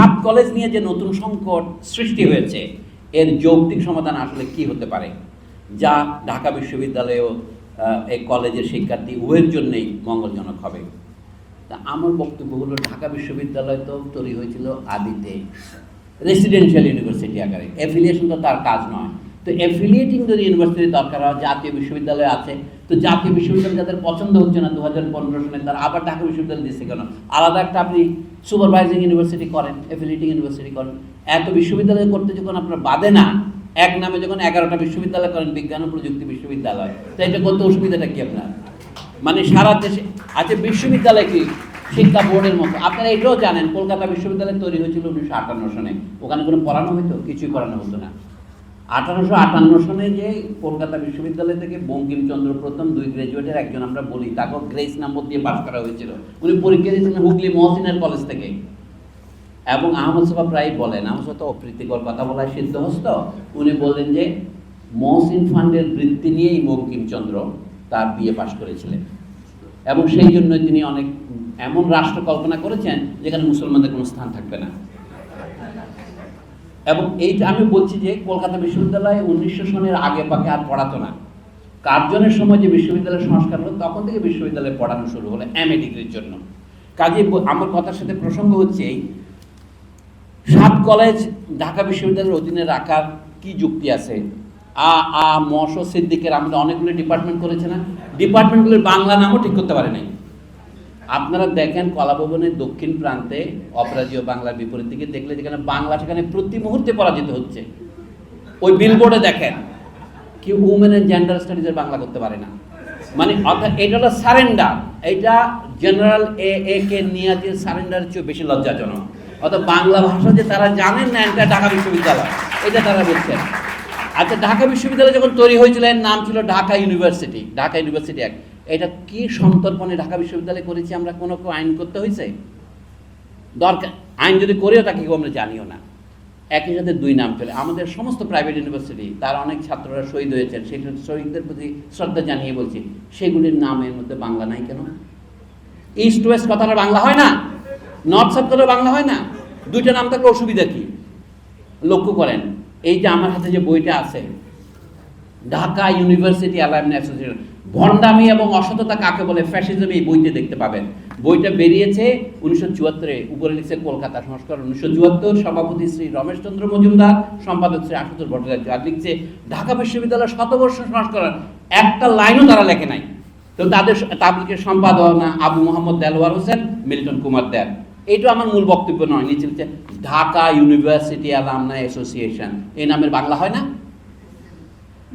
সাত কলেজ নিয়ে যে নতুন সংকট সৃষ্টি হয়েছে, এর যৌক্তিক সমাধান আসলে কি হতে পারে? যা ঢাকা বিশ্ববিদ্যালয়েও এই কলেজের শিক্ষার্থী উভয়ের জন্যেই মঙ্গলজনক হবে। তা আমার বক্তব্য হলো, ঢাকা বিশ্ববিদ্যালয় তো তৈরি হয়েছিল আদিতে রেসিডেন্সিয়াল ইউনিভার্সিটি আকারে। অ্যাফিলিয়েশন তো তার কাজ নয়। তো অ্যাফিলিয়েটিং যদি ইউনিভার্সিটি দরকার হয়, জাতীয় বিশ্ববিদ্যালয় আছে। তো জাতীয় বিশ্ববিদ্যালয় যাদের পছন্দ হচ্ছে না দু হাজার পনেরো সালে তারা আবার ঢাকা বিশ্ববিদ্যালয় দিচ্ছে কেন? আলাদা একটা আপনি সুপারভাইজিং ইউনিভার্সিটি করেন অ্যাফিলিয়েটিং ইউনিভার্সিটি করেন। এত বিশ্ববিদ্যালয় করতে যখন আপনার বাদে না, এক নামে যখন এগারোটা বিশ্ববিদ্যালয় করেন, বিজ্ঞান ও প্রযুক্তি বিশ্ববিদ্যালয়, তো এটা করতে অসুবিধাটা কি আপনার? মানে সারা দেশে আচ্ছা বিশ্ববিদ্যালয় কি? শিক্ষা বোর্ডের মতো। আপনারা এটাও জানেন, কলকাতা বিশ্ববিদ্যালয় তৈরি হয়েছিল উনিশশো আটান্ন সনে ওখানে কোনো পড়ানো হতো কিছুই পড়ানো হতো না। আঠারোশো আটান্ন সনে যে কলকাতা বিশ্ববিদ্যালয় থেকে বঙ্কিমচন্দ্র প্রথম দুই গ্রাজুয়েটের একজন আমরা বলি তাকে গ্রেস নম্বর দিয়ে পাস করা হয়েছিল। উনি পরীক্ষা দিয়েছিলেন হুগলি মহসিনের কলেজ থেকে। এবং আহমদ সাহেব প্রায় বলেন, আহমদ সাহেব তো অপ্রীতিকর কথা বলায় সিদ্ধহস্ত। উনি বললেন যে, মহসিন ফান্ডের বৃত্তি নিয়েই বঙ্কিমচন্দ্র তার বিয়ে পাশ করেছিলেন। এবং সেই জন্য তিনি অনেক এমন রাষ্ট্র কল্পনা করেছেন যেখানে মুসলমানদের কোনো স্থান থাকবে না। এবং এইটা আমি বলছি যে কলকাতা বিশ্ববিদ্যালয়ে উনিশশো সনের আগে পাকে আর পড়াতো না। কার্জনের সময় যে বিশ্ববিদ্যালয় সংস্কার হলো, তখন থেকে বিশ্ববিদ্যালয়ে পড়ানো শুরু হলো এম এ ডিগ্রির জন্য। কাজে আমার কথার সাথে প্রসঙ্গ হচ্ছে এই, সাত কলেজ ঢাকা বিশ্ববিদ্যালয়ের অধীনে রাখার কি যুক্তি আছে? আ আ মশ সিদ্দিকের আমাদের অনেকগুলো ডিপার্টমেন্ট করেছে না? ডিপার্টমেন্টগুলোর বাংলা নামও ঠিক করতে পারে নাই আপনারা দেখেন কলাভবনের দক্ষিণ প্রান্তে অপরাজীয় বাংলার বিপরীত দিকে দেখলে যেখানে বাংলা, সেখানে প্রতি মুহূর্তে পরাজিত হচ্ছে। ওই বিলবোর্ডে দেখেন, কি উমেন অ্যান্ড জেন্ডার স্টাডিজের বাংলা করতে পারে না। মানে অর্থাৎ এটা হলো সারেন্ডার এটা জেনারেল এ এ কে নিয়াজের সারেন্ডার চেয়ে বেশি লজ্জাজনক। অর্থাৎ বাংলা ভাষা যে তারা জানেন না, এটা ঢাকা বিশ্ববিদ্যালয়, এটা তারা বলছেন। আচ্ছা ঢাকা বিশ্ববিদ্যালয় যখন তৈরি হয়েছিল, এর নাম ছিল Dhaka university Dhaka university act এটা কি সন্তর্পণে ঢাকা বিশ্ববিদ্যালয় করেছি আমরা কোনো কেউ আইন করতে হয়েছে? দরকার। আইন যদি করেও তাকে কেউ আমরা জানিও না। একই সাথে দুই নাম চলে আমাদের সমস্ত প্রাইভেট ইউনিভার্সিটি তার অনেক ছাত্ররা শহীদ হয়েছেন। সেই শহীদদের প্রতি শ্রদ্ধা জানিয়ে বলছি, সেগুলির নামের মধ্যে বাংলা নাই কেন? ইস্ট ওয়েস্ট কথাটা বাংলা হয় না? নর্থ সাউথ কথাটা বাংলা হয় না? দুইটা নাম থাকলে অসুবিধা কি? লক্ষ্য করেন, এই যে আমার হাতে যে বইটা আছে, ঢাকা ইউনিভার্সিটি অ্যালামনি অ্যাসোসিয়েশন ভণ্ডামি এবং অসততা কাকে বলে? ফ্যাসিজম এই বইতে দেখতে পাবেন। বইটা বেরিয়েছে উনিশশো চুয়াত্তরে, উপরে লিখছে কলকাতা সংস্কার উনিশশো চুয়াত্তর, সভাপতি শ্রী রমেশচন্দ্র মজুমদার, সম্পাদক শ্রী আশুতোষ ভট্টাচার্য, আর লিখছে ঢাকা বিশ্ববিদ্যালয় শতবর্ষ সংস্করণ। একটা লাইনও তারা লেখে নাই। তো তাদের তাবলিকের সম্পাদনা আবু মোহাম্মদ দেলওয়ার হোসেন, মিল্টন কুমার দেব এইটা আমার মূল বক্তব্য নয়, নিচে ঢাকা ইউনিভার্সিটি অ্যালামনা অ্যাসোসিয়েশন। এই নামের বাংলা হয় না?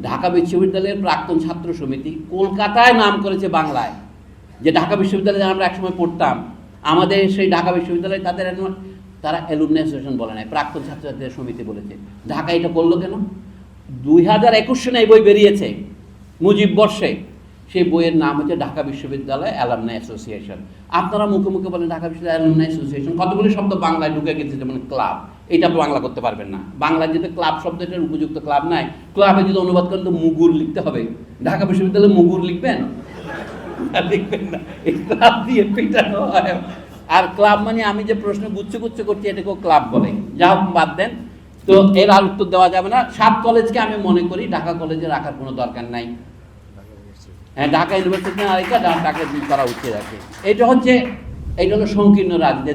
ঢাকা বিশ্ববিদ্যালয়ের প্রাক্তন ছাত্র সমিতি কলকাতায় নাম করেছে বাংলায়। যে ঢাকা বিশ্ববিদ্যালয়ে আমরা একসময় পড়তাম, আমাদের সেই ঢাকা বিশ্ববিদ্যালয়ে তাদের তারা অ্যালুমনি অ্যাসোসিয়েশন বলে নাই, প্রাক্তন ছাত্রছাত্রীদের সমিতি বলেছে। ঢাকা এটা করল কেন? দুই হাজার একুশ সনে এই বই বেরিয়েছে, মুজিব বর্ষে। সেই বইয়ের নাম হচ্ছে ঢাকা বিশ্ববিদ্যালয় অ্যালামনাই অ্যাসোসিয়েশন আপনারা মুখে মুখে বলেন ঢাকা বিশ্ববিদ্যালয় অ্যালামনাই অ্যাসোসিয়েশন কতগুলি শব্দ বাংলায় ঢুকে গেছে যেমন ক্লাব এটা বাংলা করতে পারবেন না। বাংলায় যেটা ক্লাব শব্দটার উপযুক্ত ক্লাব নাই ক্লাবে যদি অনুবাদ করেন তো মুগুর লিখতে হবে। ঢাকা বিশ্ববিদ্যালয়ে মুগুর লিখবেন? লিখবেন না। এই ক্লাব দিয়ে পিটানো হয়। আর ক্লাব মানে আমি যে প্রশ্ন গুচ্ছ গুচ্ছ করছি এটাকেও ক্লাব বলে। যা বাদ দেন। তো এর আর উত্তর দেওয়া যাবে না। সাত কলেজকে আমি মনে করি ঢাকা কলেজে রাখার কোনো দরকার নাই। হ্যাঁ ঢাকা ইউনিভার্সিটি না রেখে ঢাকা করা উচিত আছে এটা হচ্ছে এটা হলো সংকীর্ণ রাজনীতি।